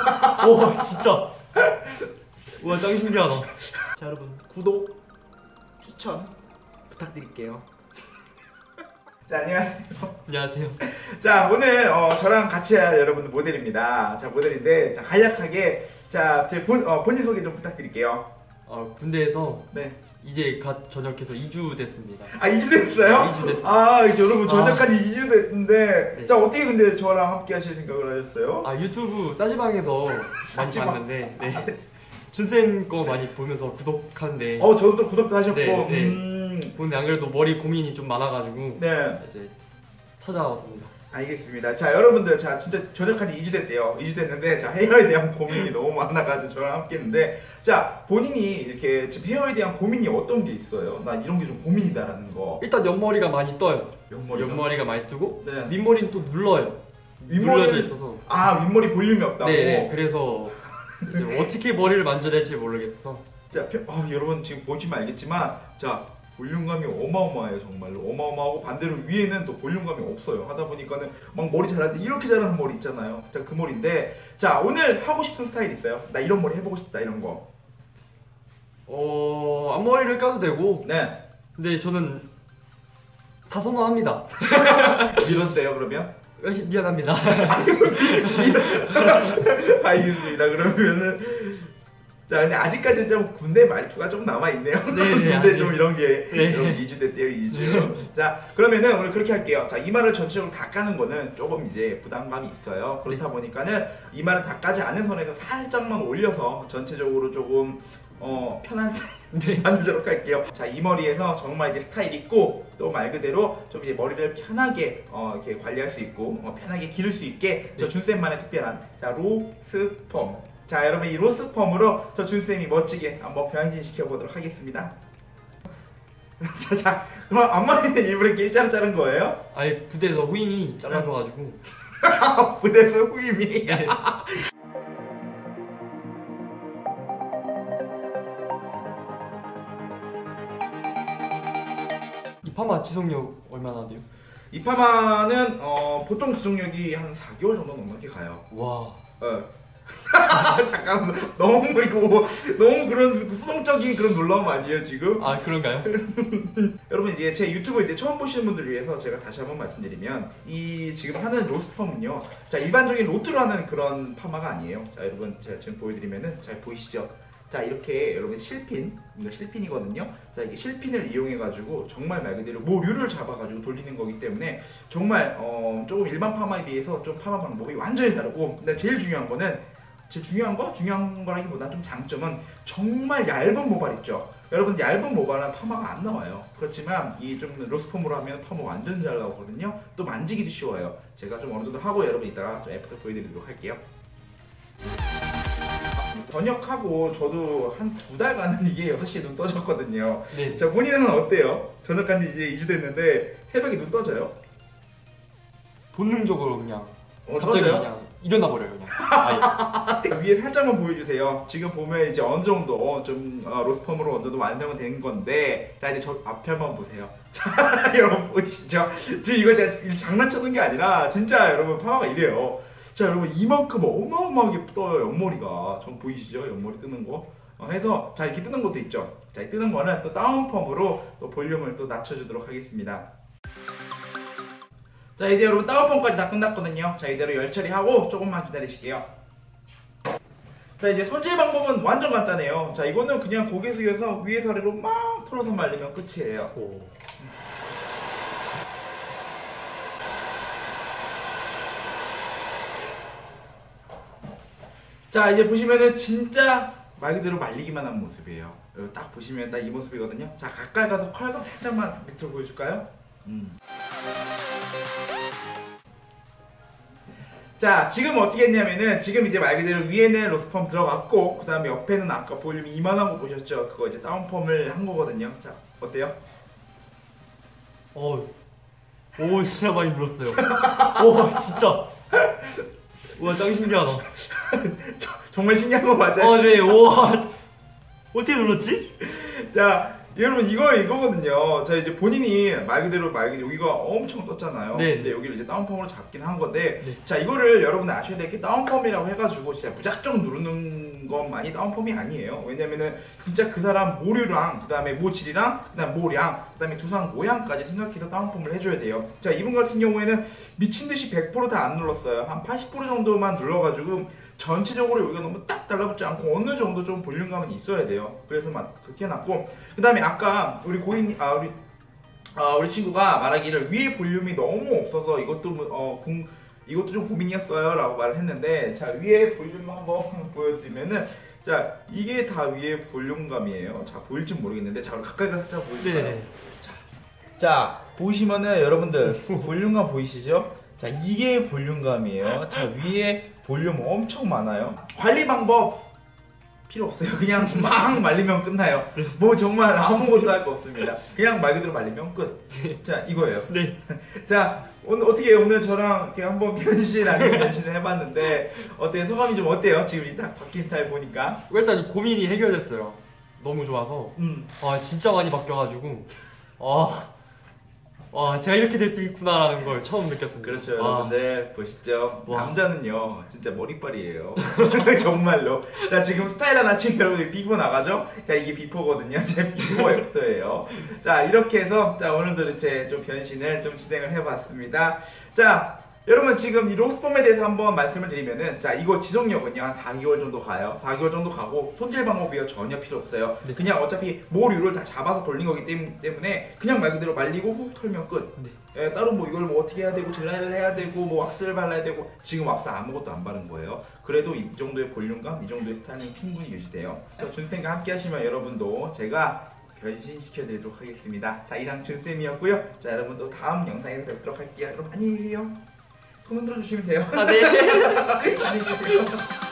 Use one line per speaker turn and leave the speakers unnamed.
와 진짜 와짱 신기하다
자 여러분 구독 추천 부탁드릴게요. 자 안녕하세요.
안녕하세요
자 오늘 어, 저랑 같이 할 여러분 모델입니다. 자 모델인데 자 간략하게 자제 본 어, 본인 소개 좀 부탁드릴게요.
어, 군대에서
네.
이제 갓 전역해서 2주 됐습니다
아 2주 됐어요?
네, 2주 됐어요.
아 여러분
아.
저녁까지 2주 됐는데
네.
자 어떻게 근데 저랑 함께 하실 생각을 하셨어요?
아 유튜브 싸지방에서 많이
싸지방.
봤는데 네. 준쌤 거 많이 보면서 구독하는데
어 저도 또 구독도 하셨고
네, 네.
음,
근데 안 그래도 머리 고민이 좀 많아가지고
네
이제 찾아왔습니다
알겠습니다. 자 여러분들 자 진짜 저녁한 지 2주 됐대요. 2주 됐는데 자 헤어에 대한 고민이 너무 많아가지고 저랑 함께 했는데 자 본인이 이렇게 지금 헤어에 대한 고민이 어떤 게 있어요? 나 이런 게 좀 고민이다라는 거.
일단 옆머리가 많이 떠요
옆머리.
옆머리가 많이 뜨고
네.
윗머리는 또 눌러요 눌러져 있어서
아 윗머리 볼륨이 없다고.
네 그래서 이제 어떻게 머리를 만져야 될지 모르겠어서
자 펴- 아, 여러분 지금 보시면 알겠지만 자 볼륨감이 어마어마해요 정말로 어마어마하고 반대로 위에는 또 볼륨감이 없어요 하다 보니까는 막 머리 자랄 때 이렇게 자라는 머리 있잖아요 자 그 머리인데 자 오늘 하고 싶은 스타일 있어요? 나 이런 머리 해보고 싶다 이런 거
어 앞머리를 까도 되고
네.
근데 저는 다 선호합니다
밀어도 요 그러면?
어, 미안합니다
알겠습니다. 그러면은 자 근데 아직까지 좀 군대 말투가 좀 남아 있네요.
네, 네,
군대. 좀 이런 게
네.
여러분 2주 됐대요 2주. 자 그러면은 오늘 그렇게 할게요. 자 이마를 전체적으로 다 까는 거는 조금 이제 부담감이 있어요. 그렇다 보니까는 이마를 다 까지 않은 선에서 살짝만 올려서 전체적으로 조금 어 편한 스타일
네.
만들도록 할게요. 자, 이 머리에서 정말 이제 스타일 있고 또 말 그대로 좀 이제 머리를 편하게 어, 이렇게 관리할 수 있고 어, 편하게 기를 수 있게 저
네.
준쌤만의 특별한 자 로스펌. 자, 여러분 이 로스펌으로 저 준쌤이 멋지게 한번 변신시켜 보도록 하겠습니다. 자, 자, 그럼 앞머리는 일부러 이렇게 일자로 자른 거예요?
아예 부대에서 후임이 잘라줘가지고
부대에서 후임이.
네. 이 파마 지속력 얼마나 돼요?
이 파마는 어, 보통 지속력이 한 4개월 정도 넘게 가요.
와
어. 잠깐만 너무 이거 너무 그런 수동적인 그런 놀라움 아니에요 지금?
아 그런가요?
여러분 이제 제 유튜브 이제 처음 보시는 분들 위해서 제가 다시 한번 말씀드리면 이 지금 하는 로스펌은요 자 일반적인 로트로 하는 그런 파마가 아니에요 자 여러분 제가 지금 보여드리면은 잘 보이시죠? 자 이렇게 여러분 실핀 이거 실핀이거든요 자 이게 실핀을 이용해 가지고 정말 말 그대로 모류를 잡아 가지고 돌리는 거기 때문에 정말 어 조금 일반 파마에 비해서 좀 파마 방법이 완전히 다르고 근데 제일 중요한 거는 제일 중요한 거? 중요한 거라기보다 좀 장점은 정말 얇은 모발 있죠 여러분 얇은 모발은 파마가 안 나와요 그렇지만 이 좀 로스펌으로 하면 파마 완전 잘 나오거든요 또 만지기도 쉬워요 제가 좀 어느 정도 하고 여러분 이따가 좀 애프터 보여드리도록 할게요 전역하고 저도 한 두 달간은 이게 6시에 눈 떠졌거든요
네
자 본인은 어때요? 전역한 지 이제 2주 됐는데 새벽에 눈 떠져요?
본능적으로 그냥
어,
갑자기
떠져요?
그냥 일어나 버려요
위에 살짝만 보여주세요. 지금 보면 이제 어느 정도 좀 어, 로스펌으로 어느 정도 완성은 된 건데 자 이제 저 앞에 한번 보세요. 자 여러분 보이시죠? 지금 이거 제가 장난쳐는 게 아니라 진짜 여러분 파마가 이래요. 자 여러분 이만큼 어마어마하게 떠요 옆머리가. 전 보이시죠? 옆머리 뜨는 거. 어, 해서 자 이렇게 뜨는 것도 있죠. 자 이 뜨는 거는 또 다운펌으로 또 볼륨을 또 낮춰주도록 하겠습니다. 자 이제 여러분 다운펌까지 다 끝났거든요. 자 이대로 열 처리하고 조금만 기다리실게요. 자 이제 손질 방법은 완전 간단해요. 자 이거는 그냥 고개 숙여서 위에서 아래로 막 풀어서 말리면 끝이에요.
오.
자 이제 보시면은 진짜 말 그대로 말리기만 한 모습이에요. 여기 딱 보시면 딱 이 모습이거든요. 자 가까이 가서 컬감 살짝만 밑으로 보여줄까요? 음. 자 지금 어떻게 했냐면은 지금 이제 말 그대로 위에는 로스펌 들어갔고 그 다음에 옆에는 아까 볼륨이 이만한 거 보셨죠? 그거 이제 다운펌을 한 거거든요. 자 어때요?
어, 오 진짜 많이 눌렀어요. 오 진짜. 와짱 신기하다.
정말 신기한 거 맞아요?
어, 네, 와 어떻게 눌렀지?
자 여러분 이거 이거거든요. 자 이제 본인이 말 그대로 말 그대로 여기가 엄청 떴잖아요.
네.
근데 여기를 이제 다운펌으로 잡긴 한 건데,
네.
자 이거를 여러분 아셔야 될 게 다운펌이라고 해가지고 진짜 무작정 누르는 것만이 다운펌이 아니에요. 왜냐면은 진짜 그 사람 모류랑 그 다음에 모질이랑 그 다음 모량 그 다음에 두상 모양까지 생각해서 다운펌을 해줘야 돼요. 자 이분 같은 경우에는 미친 듯이 100%다 안 눌렀어요. 한 80% 정도만 눌러가지고 전체적으로 여기가 너무 딱 달라붙지 않고 어느 정도 좀 볼륨감은 있어야 돼요. 그래서 막 그렇게 해놨고 그 다음에 아까 우리 고인 아 우리 아 우리 친구가 말하기를 위에 볼륨이 너무 없어서 이것도 뭐, 어 공, 이것도 좀 고민이었어요라고 말을 했는데 자 위에 볼륨 한번 보여드리면은 자 이게 다 위에 볼륨감이에요. 자 보일지 모르겠는데 자 우리 가까이 가서 살짝 보여줄까요?
네네.
자 보이시면은 여러분들 볼륨감 보이시죠? 자 이게 볼륨감이에요. 자 위에 볼륨 엄청 많아요. 관리 방법 필요 없어요. 그냥 막 말리면 끝나요. 뭐 정말 아무것도 할 거 없습니다. 그냥 말 그대로 말리면 끝. 자 이거예요.
네.
자 오늘 어떻게 오늘 저랑 이렇게 한번 변신 아닌 변신을 해봤는데 어때요? 소감이 좀 어때요? 지금 이 딱 바뀐 스타일 보니까.
일단 이 고민이 해결됐어요. 너무 좋아서.
음.
아 진짜 많이 바뀌어가지고. 아. 와 제가 이렇게 될 수 있구나라는 걸 처음 느꼈습니다.
그렇죠
와.
여러분들. 보시죠.
와.
남자는요 진짜 머리빨이에요. 정말로. 자 지금 스타일 하나 지금 여러분들 비고 나가죠? 자 이게 비포거든요. 제 비포 애프터예요. 자 이렇게 해서 자 오늘도 이제 좀 변신을 좀 진행을 해봤습니다. 자 여러분 지금 이 로스펌에 대해서 한번 말씀을 드리면은 자 이거 지속력은요 한 4개월 정도 가요 4개월 정도 가고 손질 방법이요 전혀 필요 없어요
네.
그냥 어차피 모류를 다 잡아서 돌린 거기 때문- 때문에 그냥 말 그대로 말리고 훅 털면 끝
네.
예, 따로 뭐 이걸 뭐 어떻게 해야 되고 젤라를 해야 되고 뭐 왁스를 발라야 되고 지금 왁스 아무것도 안 바른 거예요. 그래도 이 정도의 볼륨감, 이 정도의 스타일링 충분히 유지돼요. 자, 준쌤과 함께 하시면 여러분도 제가 변신시켜 드리도록 하겠습니다. 자, 이상 준쌤이었고요. 자, 여러분도 다음 영상에서 뵙도록 할게요. 여러분 안녕히 계세요. 손 흔들어 주시면 돼요.
아 네.